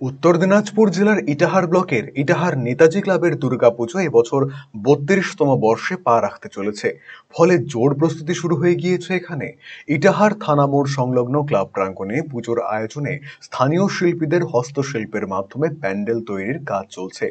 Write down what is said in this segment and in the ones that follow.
উত্তর দিনাজপুর জেলার ইটাহার ব্লকের ইটাহার নেতাজি ক্লাবের দুর্গাপুজো এবছর বত্রিশতম বর্ষে পা রাখতে চলেছে। ফলে জোর প্রস্তুতি শুরু হয়ে গিয়েছে এখানে। ইটাহার থানা মোড় সংলগ্ন ক্লাব প্রাঙ্গণে পুজোর আয়োজনে স্থানীয় শিল্পীদের হস্তশিল্পের মাধ্যমে প্যান্ডেল তৈরির কাজ চলছে।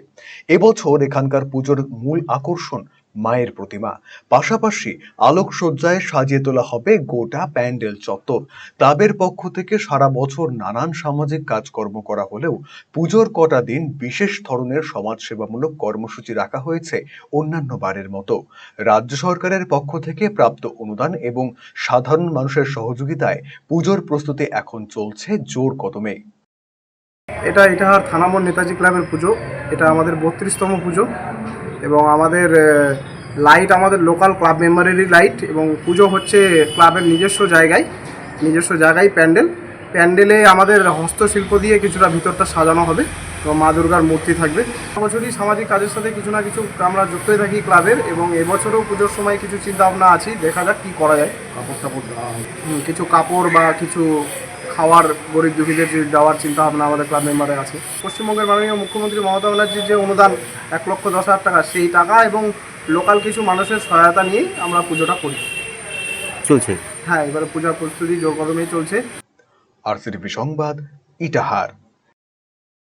এবছর এখানকার পুজোর মূল আকর্ষণ মায়ের প্রতিমা। পাশাপাশি আলোকসজ্জায় সাজিয়ে তোলা হবে গোটা প্যান্ডেল চত্বর। ক্লাবের পক্ষ থেকে সারা বছর নানান সামাজিক কাজকর্ম করা হলেও পুজোর কটা দিন বিশেষ ধরনের সমাজসেবামূলক কর্মসূচি রাখা হয়েছে অন্যান্য বারের মতো। রাজ্য সরকারের পক্ষ থেকে প্রাপ্ত অনুদান এবং সাধারণ মানুষের সহযোগিতায় পুজোর প্রস্তুতি এখন চলছে জোর কদমে। এটা ইটাহার থানামোড় নেতাজি ক্লাবের পুজো। এটা আমাদের বত্রিশতম পুজো এবং আমাদের লাইট আমাদের লোকাল ক্লাব মেম্বারেরই লাইট এবং পুজো হচ্ছে ক্লাবের নিজস্ব জায়গায় নিজস্ব জায়গায় প্যান্ডেল। প্যান্ডেলে আমাদের হস্তশিল্প দিয়ে কিছুটা ভিতরটা সাজানো হবে এবং মা দুর্গার মূর্তি থাকবে। বছরই সামাজিক কাজের সাথে কিছু না কিছু আমরা যুক্ত হয়ে থাকি ক্লাবের এবং এবছরও পুজোর সময় কিছু চিন্তা ভাবনা আছে। দেখা যাক কী করা যায়। কাপড় টাপড় দেওয়া কিছু কাপড় বা কিছু খাওয়ার গরিব দুঃখীদের যে দেওয়ার চিন্তা ভাবনা আমাদের ক্লাব মেম্বারের আছে। পশ্চিমবঙ্গের মাননীয় মুখ্যমন্ত্রী মমতা ব্যানার্জির যে অনুদান এক লক্ষ দশ হাজার টাকা সেই টাকা এবং লোকাল কিছু মানুষের সহায়তা নিয়েই আমরা পুজোটা করি। চলছে। হ্যাঁ এবারে পূজার প্রস্তুতি জোর কদমেই চলছে। আর সংবাদ ইটাহার।